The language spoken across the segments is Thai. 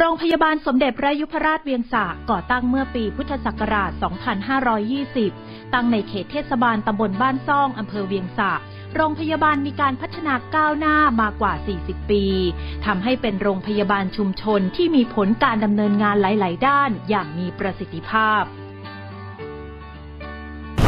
โรงพยาบาลสมเด็จพระยุพราชเวียงสะก่อตั้งเมื่อปีพุทธศักราช 2520 ตั้งในเขตเทศบาลตำบลบ้านซ่องอำเภอเวียงสะโรงพยาบาลมีการพัฒนาก้าวหน้ามากว่า 40 ปีทำให้เป็นโรงพยาบาลชุมชนที่มีผลการดำเนินงานหลาย ๆ ด้านอย่างมีประสิทธิภาพ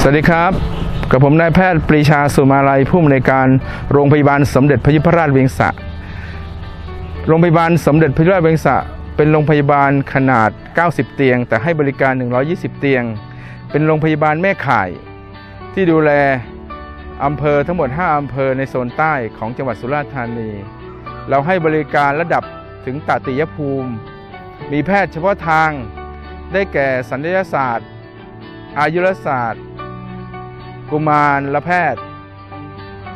สวัสดีครับกับผมนายแพทย์ปรีชาสุมาลัยผู้อำนวยการโรงพยาบาลสมเด็จพระยุพราชเวียงสะ โรงพยาบาลสมเด็จพระยุพราชเวียงสะเป็นโรงพยาบาลขนาด 90 เตียง แต่ให้บริการ 120 เตียง เป็นโรงพยาบาลแม่ข่าย ที่ดูแลอำเภอทั้งหมด 5 อำเภอในโซนใต้ของจังหวัดสุราษฎร์ธานี เราให้บริการระดับถึงตติยภูมิ มีแพทย์เฉพาะทาง ได้แก่สัญญาศาสตร์ อายุรศาสตร์ กุมารและแพทย์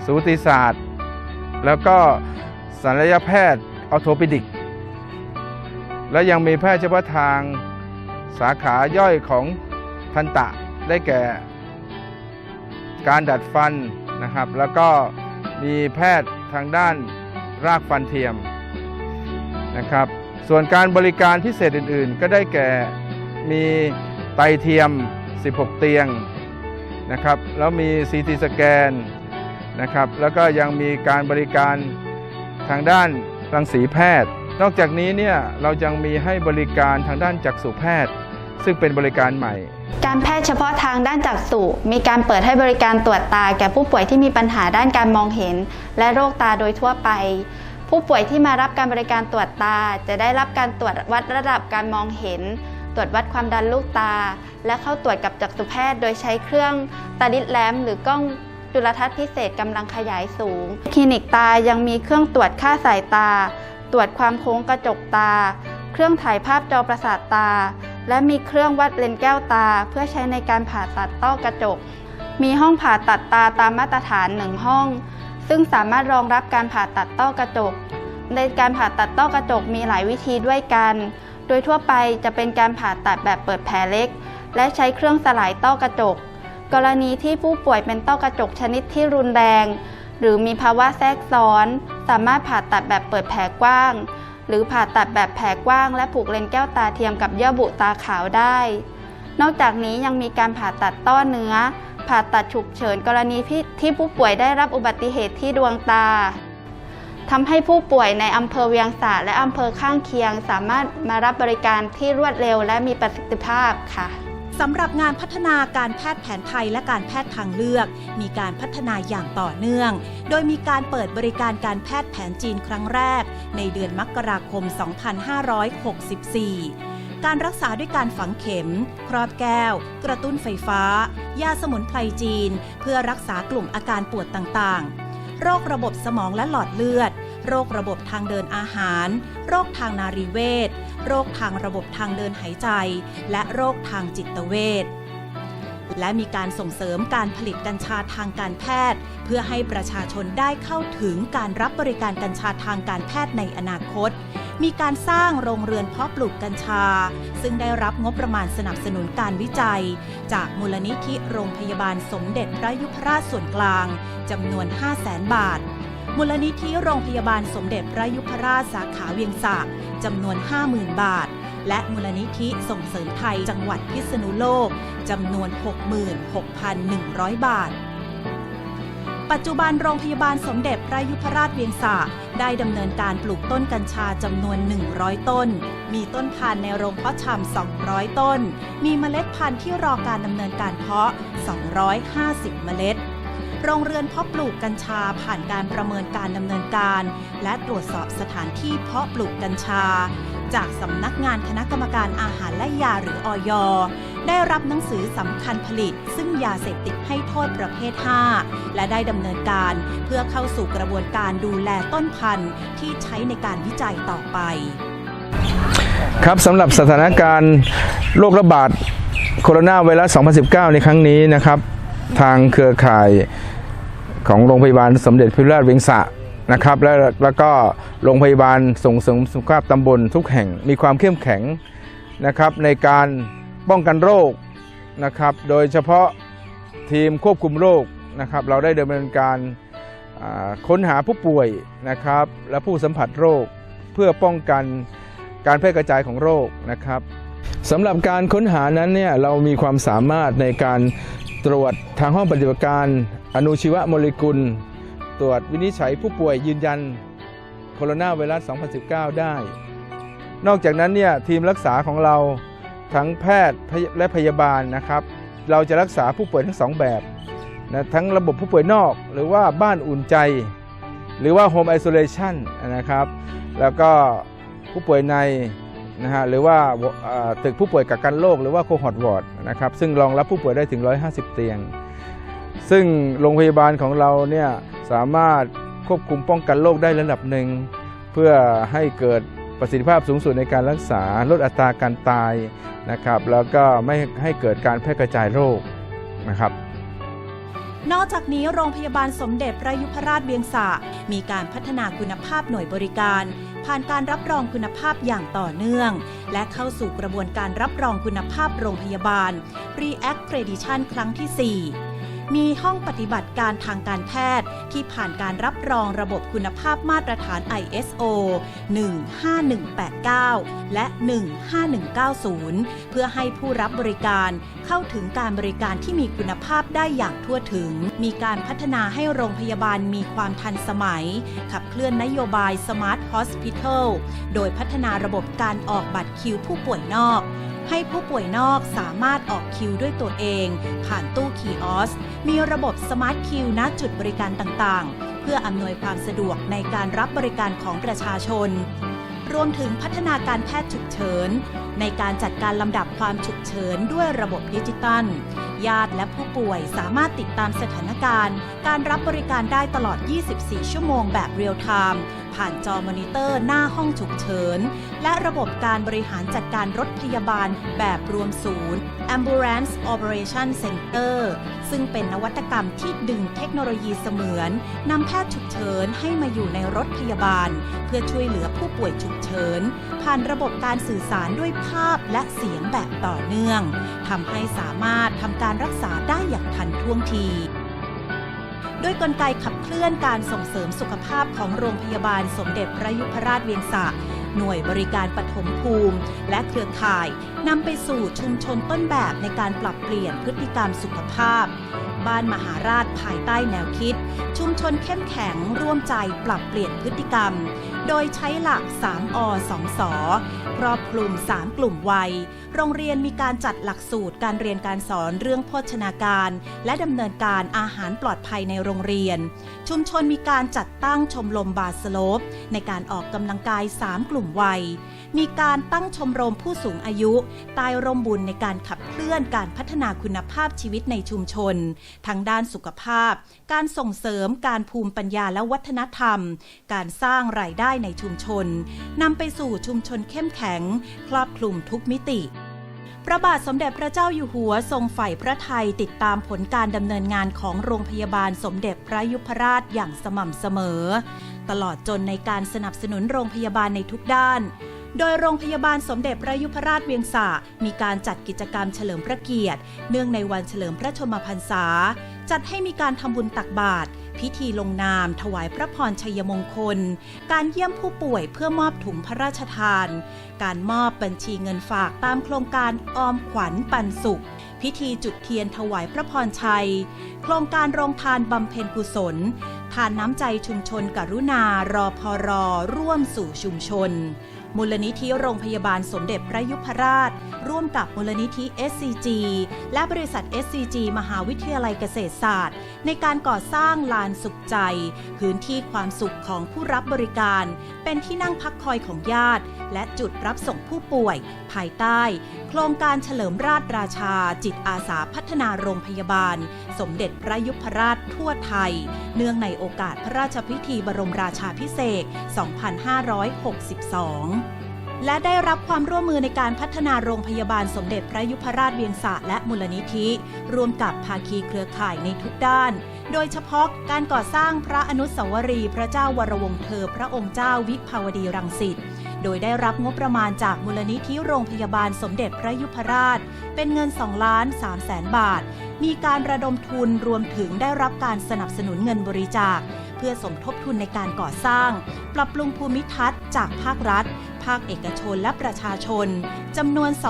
สูติศาสตร์ แล้วก็ศัลยแพทย์ ออโทปิดิก และยังมีแพทย์เฉพาะทางสาขาย่อยของทันตะได้แก่ การดัดฟันนะครับ แล้วก็มีแพทย์ทางด้านรากฟันเทียมนะครับ ส่วนการบริการพิเศษอื่นๆ ก็ได้แก่มีไตเทียม 16 เตียงนะครับ แล้วมี CT สแกนนะครับ แล้วก็ยังมีการบริการทางด้าน รังสีแพทย์ นอกจากนี้เนี่ยเรายังมีให้บริการทางด้านจักษุแพทย์ ซึ่งเป็นบริการใหม่ การแพทย์เฉพาะทางด้านจักษุมีการเปิดให้บริการตรวจตา แก่ผู้ป่วยที่มีปัญหาด้านการมองเห็น และโรคตาโดยทั่วไป ผู้ป่วยที่มารับการบริการตรวจตา จะได้รับการตรวจวัดระดับการมองเห็น ตรวจวัดความดันลูกตา และเข้าตรวจกับจักษุแพทย์ โดยใช้เครื่องตาดิดแลมหรือกล้อง จุลทรรศน์พิเศษกำลังขยายสูง คลินิกตายังมีเครื่องตรวจค่าสายตา ตรวจความโค้งกระจกตา เครื่องถ่ายภาพจอประสาทตา และมีเครื่องวัดเลนส์แก้วตา เพื่อใช้ในการผ่าตัดต้อกระจก มีห้องผ่าตัดตาตามมาตรฐานหนึ่งห้อง ซึ่งสามารถรองรับการผ่าตัดต้อกระจก ในการผ่าตัดต้อกระจกมีหลายวิธีด้วยกัน โดยทั่วไปจะเป็นการผ่าตัดแบบเปิดแผลเล็ก และใช้เครื่องสลายต้อกระจก กรณีที่ผู้ป่วยเป็นต้อกระจกชนิดที่รุนแรง หรือมีภาวะแทรกซ้อน สามารถผ่าตัดแบบเปิดแผลกว้าง หรือผ่าตัดแบบแผลกว้าง และผูกเลนแก้วตาเทียมกับเยื่อบุตาขาวได้ นอกจากนี้ยังมีการผ่าตัดต้อเนื้อ ผ่าตัดฉุกเฉินกรณีที่ที่ผู้ป่วยได้รับอุบัติเหตุที่ดวงตาทำให้ผู้ป่วยในอำเภอเวียงสาและอำเภอข้างเคียง สามารถมารับบริการที่รวดเร็วและมีประสิทธิภาพค่ะ สำหรับงานพัฒนาการแพทย์แผนไทยและการแพทย์ทางเลือก มีการพัฒนาอย่างต่อเนื่อง โดยมีการเปิดบริการการแพทย์แผนจีนครั้งแรก ในเดือนมกราคม 2564การรักษาด้วยการฝังเข็ม ครอบแก้ว กระตุ้นไฟฟ้า ยาสมุนไพรจีน เพื่อรักษากลุ่มอาการปวดต่างๆ โรคระบบสมองและหลอดเลือด โรคระบบทางเดินอาหาร โรคทางนารีเวชโรคทางระบบทางเดินหายใจ และโรคทางจิตเวชและมีการส่งเสริมการผลิตกัญชาทางการแพทย์ เพื่อให้ประชาชนได้เข้าถึงการรับบริการกัญชาทางการแพทย์ในอนาคต มีการสร้างโรงเรือนเพาะปลูกกัญชา ซึ่งได้รับงบประมาณสนับสนุนการวิจัย จากมูลนิธิโรงพยาบาลสมเด็จพระยุพราชส่วนกลางจำนวน 5 0 0แสนบาท มูลนิธิโรงพยาบาลสมเด็จพระยุพราชสาขาเวียงสะจำนวน 50,000 บาท และมูลนิธิส่งเสริมไทยจังหวัดพิษณุโลกจำนวน 66,100 บาท ปัจจุบันโรงพยาบาลสมเด็จพระยุพราชเวียงสะได้ดำเนินการปลูกต้นกัญชาจำนวน 100 ต้น มีต้นพันธุ์ในโรงเพาะชำ 200 ต้น มีเมล็ดพันธุ์ที่รอการดำเนินการเพาะ 250 เมล็ด โรงเรือนเพาะปลูกกัญชาผ่านการประเมินการดำเนินการ และตรวจสอบสถานที่เพาะปลูกกัญชา จากสำนักงานคณะกรรมการอาหารและยาหรืออยได้รับหนังสือสำคัญผลิต ซึ่งยาเสพติดให้โทษประเภท 5 และได้ดำเนินการเพื่อเข้าสู่กระบวนการดูแลต้นพันธุ์ที่ใช้ในการวิจัยต่อไป ครับสำหรับสถานการณ์โรคระบาดโคโรนาไวรัส 2019 ในครั้งนี้นะครับ ทางเครือข่าย ของโรงพยาบาลสมเด็จพระยุพราชเวียงสะนะครับและแล้วก็โรงพยาบาลส่งเสริมสุขภาพตำบลทุกแห่งมีความเข้มแข็งนะครับในการป้องกันโรคนะครับ โดยเฉพาะทีมควบคุมโรคนะครับ เราได้ดำเนินการค้นหาผู้ป่วยนะครับ และผู้สัมผัสโรคเพื่อป้องกันการแพร่กระจายของโรคนะครับสำหรับการค้นหานั้นเนี่ยเรามีความสามารถในการตรวจทางห้องปฏิบัติการ อนุชีวโมเลกุล ตรวจวินิจฉัยผู้ป่วยยืนยันโคโรนาไวรัส 2019 ได้ นอกจากนั้นเนี่ยทีมรักษาของเราทั้งแพทย์และพยาบาลนะครับ เราจะรักษาผู้ป่วยทั้งสองแบบนะทั้งระบบผู้ป่วยนอก หรือว่าบ้านอุ่นใจ หรือว่า Home Isolation นะครับ แล้วก็ผู้ป่วยในนะฮะหรือว่าตึกผู้ป่วยกักกันโรคหรือว่าโคฮอตวอร์ดนะครับซึ่งรองรับผู้ป่วยได้ถึง 150 เตียง ซึ่งโรงพยาบาลของเราเนี่ยสามารถควบคุมป้องกันโรคได้ระดับหนึ่ง เพื่อให้เกิดประสิทธิภาพสูงสุดในการรักษาลดอัตราการตายนะครับ แล้วก็ไม่ให้เกิดการแพร่กระจายโรคนะครับนอกจากนี้โรงพยาบาลสมเด็จพระยุพราชเวียงสะมีการพัฒนาคุณภาพหน่วยบริการ ผ่านการรับรองคุณภาพอย่างต่อเนื่อง และเข้าสู่กระบวนการรับรองคุณภาพโรงพยาบาล Re-accreditation ครั้งที่ 4 มีห้องปฏิบัติการทางการแพทย์ที่ผ่านการรับรองระบบคุณภาพมาตรฐาน ISO 15189 และ 15190 เพื่อให้ผู้รับบริการเข้าถึงการบริการที่มีคุณภาพได้อย่างทั่วถึง มีการพัฒนาให้โรงพยาบาลมีความทันสมัย ขับเคลื่อนนโยบาย Smart Hospital โดยพัฒนาระบบการออกบัตรคิวผู้ป่วยนอก ให้ผู้ป่วยนอกสามารถออกคิวด้วยตัวเอง ผ่านตู้คีออส มีระบบสมาร์ทคิวณจุดบริการต่างๆ เพื่ออำนวยความสะดวกในการรับบริการของประชาชน รวมถึงพัฒนาการแพทย์ฉุกเฉิน ในการจัดการลำดับความฉุกเฉินด้วยระบบดิจิตัล ญาติและผู้ป่วยสามารถติดตามสถานการณ์ การรับบริการได้ตลอด 24 ชั่วโมงแบบเรียลไทม์ ผ่านจอมอนิเตอร์หน้าห้องฉุกเฉิน และระบบการบริหารจัดการรถพยาบาลแบบรวมศูนย์ Ambulance Operation Center ซึ่งเป็นนวัตกรรมที่ดึงเทคโนโลยีเสมือนนำแพทย์ฉุกเฉินให้มาอยู่ในรถพยาบาล เพื่อช่วยเหลือผู้ป่วยฉุกเฉิน ผ่านระบบการสื่อสารด้วยภาพและเสียงแบบต่อเนื่องทำให้สามารถทำการรักษาได้อย่างทันท่วงที ด้วยกลไกขับเคลื่อนการส่งเสริมสุขภาพของโรงพยาบาลสมเด็จพระยุพราชเวียงสะหน่วยบริการปฐมภูมิ และเครือข่ายนำไปสู่ชุมชนต้นแบบในการปรับเปลี่ยนพฤติกรรมสุขภาพ บ้านมหาราชภายใต้แนวคิด ชุมชนเข้มแข็งร่วมใจปรับเปลี่ยนพฤติกรรม โดยใช้หลัก 3 อ 2 สครอบคลุม 3 กลุ่มวัย โรงเรียนมีการจัดหลักสูตรการเรียนการสอนเรื่องโภชนาการ และดำเนินการอาหารปลอดภัยในโรงเรียน ชุมชนมีการจัดตั้งชมรมบาสโลปในการออกกำลังกาย 3 กลุ่มวัย มีการตั้งชมรมผู้สูงอายุใต้ร่มบุญในการขับเคลื่อนการพัฒนาคุณภาพชีวิตในชุมชน ทั้งด้านสุขภาพ การส่งเสริมการภูมิปัญญาและวัฒนธรรม การสร้างรายได้ในชุมชนนำไปสู่ชุมชนเข้มแข็ง ครอบคลุมทุกมิติพระบาทสมเด็จพระเจ้าอยู่หัวทรงใฝ่พระไทยติดตามผลการดำเนินงานของโรงพยาบาลสมเด็จพระยุพราชอย่างสม่ำเสมอ ตลอดจนในการสนับสนุนโรงพยาบาลในทุกด้าน โดยโรงพยาบาลสมเด็จพระยุพราชเวียงสะมีการจัดกิจกรรมเฉลิมพระเกียรติ เนื่องในวันเฉลิมพระชนมพรรษา จัดให้มีการทำบุญตักบาตรพิธีลงนาม ถวายพระพรชัยมงคล การเยี่ยมผู้ป่วยเพื่อมอบถุงพระราชทาน การมอบบัญชีเงินฝากตามโครงการออมขวัญปันสุข พิธีจุดเทียนถวายพระพรชัย โครงการโรงทานบำเพ็ญกุศล ทานน้ำใจชุมชนกรุณารอพอรอร่วมสู่ชุมชน มูลนิธิโรงพยาบาลสมเด็จพระยุพราช ร่วมกับมูลนิธิ SCG และบริษัท SCG มหาวิทยาลัยเกษตรศาสตร์ ในการก่อสร้างลานสุขใจ พื้นที่ความสุขของผู้รับบริการ เป็นที่นั่งพักคอยของญาติ และจุดรับส่งผู้ป่วย ภายใต้ โครงการเฉลิมราชราชา จิตอาสาพัฒนาโรงพยาบาล สมเด็จพระยุพราชทั่วไทย เนื่องในโอกาสพระราชพิธีบรมราชาพิเศษก2562 และได้รับความร่วมมือในการพัฒนาโรงพยาบาลสมเด็จพระยุพราชเวียงสะและมูลนิธิร่วมกับภาคีเครือข่ายในทุกด้าน โดยเฉพาะการก่อสร้างพระอนุสาวรีย์พระเจ้าวรวงเธอพระองค์เจ้าวิภาวดีรังสิตโดยได้รับงบประมาณจากมูลนิธิโรงพยาบาลสมเด็จพระยุพราช เป็นเงิน2ล้าน3แสนบาท มีการระดมทุนรวมถึงได้รับการสนับสนุนเงินบริจาค เพื่อสมทบทุนในการก่อสร้าง ปรับปรุงภูมิทัศน์จากภาครัฐ ภาคเอกชนและประชาชนจำนวน 2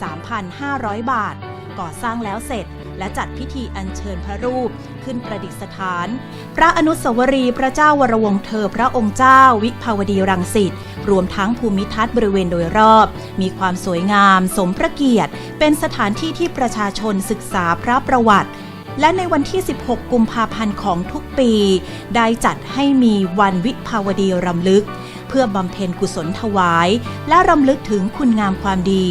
53,500 บาท ก่อสร้างแล้วเสร็จและจัดพิธีอัญเชิญพระรูปขึ้นประดิษฐาน พระอนุสาวรีย์พระเจ้าวรวงเธอพระองค์เจ้าวิภาวดีรังสิตรวมทั้งภูมิทัศน์บริเวณโดยรอบ มีความสวยงาม สมพระเกียรติ เป็นสถานที่ที่ประชาชนศึกษาพระประวัติ และในวันที่ 16 กุมภาพันธ์ของทุกปี ได้จัดให้มีวันวิภาวดีรำลึก เพื่อบำเพ็ญกุศลถวาย และรำลึกถึงคุณงามความดี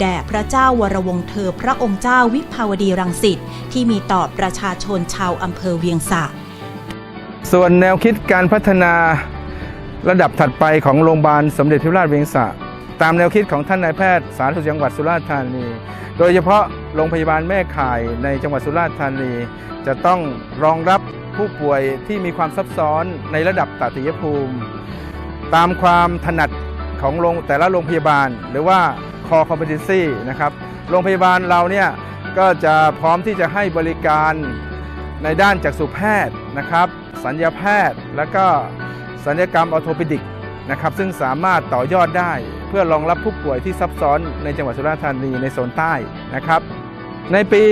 แด่พระเจ้าวรวงเธอพระองค์เจ้าวิภาวดีรังสิตที่มีต่อประชาชนชาวอำเภอเวียงสะ ส่วนแนวคิดการพัฒนาระดับถัดไปของโรงพยาบาลสมเด็จพระราชเวียงสะ ตามแนวคิดของท่านนายแพทย์สาธารณสุขจังหวัดสุราษฎร์ธานี โดยเฉพาะโรงพยาบาลแม่ข่ายในจังหวัดสุราษฎร์ธานี จะต้องรองรับผู้ป่วยที่มีความซับซ้อนในระดับตติยภูมิ ตามความถนัดของโรงแต่ละโรงพยาบาล หรือว่า core competency นะครับโรงพยาบาลเราเนี่ยก็จะพร้อมที่จะให้บริการในด้านจักษุแพทย์นะครับสัญญาแพทย์ และก็สัญญกรรมออโทปิดิกนะครับซึ่งสามารถต่อยอดได้ เพื่อรองรับผู้ป่วยที่ซับซ้อนในจังหวัดสุราษฎร์ธานีในโซนใต้นะครับ ในปี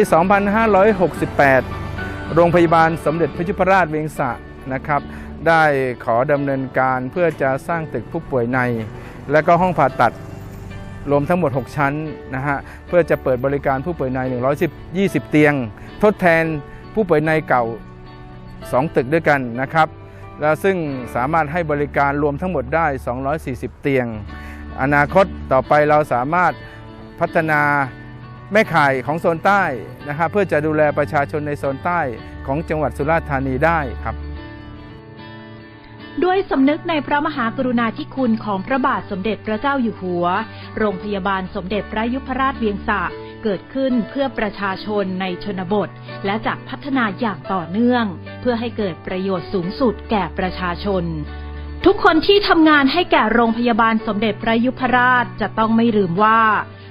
2568 โรงพยาบาลสมเด็จพระยุพราชเวียงสะ นะครับ ได้ขอดำเนินการเพื่อจะสร้างตึกผู้ป่วยใน และก็ห้องผ่าตัดรวมทั้งหมด 6 ชั้นนะฮะเพื่อจะเปิดบริการผู้ป่วยใน110 20 เตียง ทดแทนผู้ป่วยในเก่า 2 ตึกด้วยกันนะครับแล้วซึ่งสามารถให้บริการรวมทั้งหมดได้ 240 เตียง อนาคตต่อไปเราสามารถพัฒนาแม่ข่ายของโซนใต้นะครับเพื่อจะดูแลประชาชนในโซนใต้ของจังหวัดสุราษฎร์ธานีได้ครับ ด้วยสำนึกในพระมหากรุณาธิคุณของพระบาทสมเด็จพระเจ้าอยู่หัว โรงพยาบาลสมเด็จพระยุพราชเวียงสะเกิดขึ้นเพื่อประชาชนในชนบท และจะพัฒนาอย่างต่อเนื่อง เพื่อให้เกิดประโยชน์สูงสุดแก่ประชาชน ทุกคนที่ทำงานให้แก่โรงพยาบาลสมเด็จพระยุพราชจะต้องไม่ลืมว่า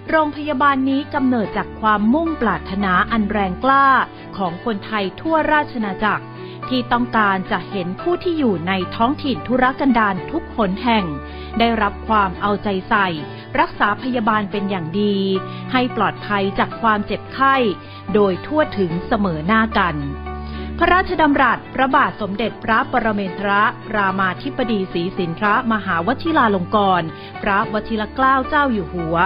โรงพยาบาลนี้กำเนิดจากความมุ่งปรารถนาอันแรงกล้าของคนไทยทั่วราชนาจักร ที่ต้องการจะเห็นผู้ที่อยู่ในท้องถิ่นธุรกันดารทุกหนแห่ง ได้รับความเอาใจใส่ รักษาพยาบาลเป็นอย่างดี ให้ปลอดภัยจากความเจ็บไข้ โดยทั่วถึงเสมอหน้ากัน พระราชดำรัสพระบาทสมเด็จพระปรเมนทรรามาธิบดีศรีสินทรมหาวชิราลงกรณ์พระวชิรเกล้าเจ้าอยู่หัว